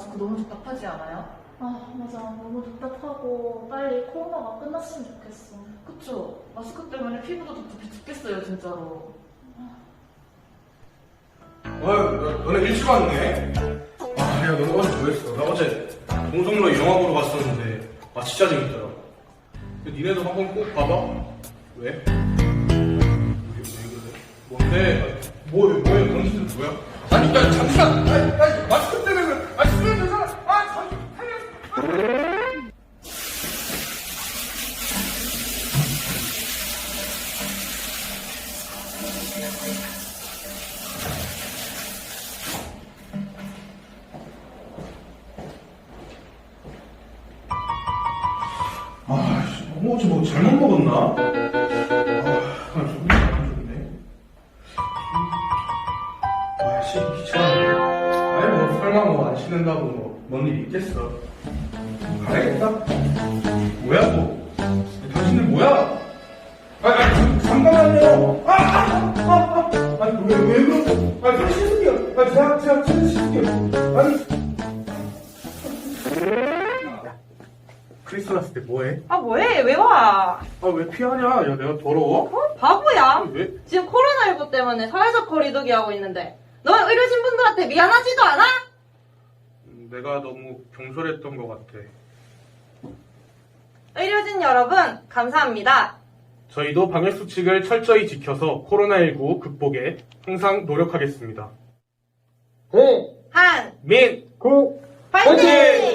마스크 너무 답답하지 않아요? 아, 맞아. 너무 답답하고 빨리 코로나가 끝났으면 좋겠어. 그쵸? 마스크 때문에 피부도 답답해 죽겠어요, 진짜로. 어, 너- 너네 일찍 왔네? 아, 야, 너네 어제 뭐 했어? 나 어제 동성로에 영화 보러 갔었는데, 아, 진짜 재밌더라. 근데 니네도 한번 꼭 봐봐. 왜? 왜, 왜 그래? 뭔데? 뭐야, 뭐야, 당신은 뭐야? 아니, 야, 잠시만! 아니, 아, 씨, 어, 어제 뭐 잘못 먹었나? 아, 아, 좀안 좋네. 아, 씨, 귀찮네. 아니, 뭐, 설마 뭐, 안 씻는다고 뭐, 뭔 일 있겠어. 가야겠다. 뭐야, 뭐. 당신들 뭐야? 아, 아, 잠- 잠깐만요. 아, 아, 아, 아, 아. 아니, 왜, 왜 그러고. 아니, 씻을게요. 아니, 제가, 제가, 제가 씻을게요. 아니. 크리스마스 때 뭐해? 아 뭐해 왜 와? 아, 왜 피하냐? 야, 내가 더러워? 어? 바보야? 왜? 지금 코로나19 때문에 사회적 거리두기 하고 있는데 너 의료진 분들한테 미안하지도 않아? 내가 너무 경솔했던 것 같아. 의료진 여러분 감사합니다. 저희도 방역 수칙을 철저히 지켜서 코로나19 극복에 항상 노력하겠습니다. 한 민! 파이팅!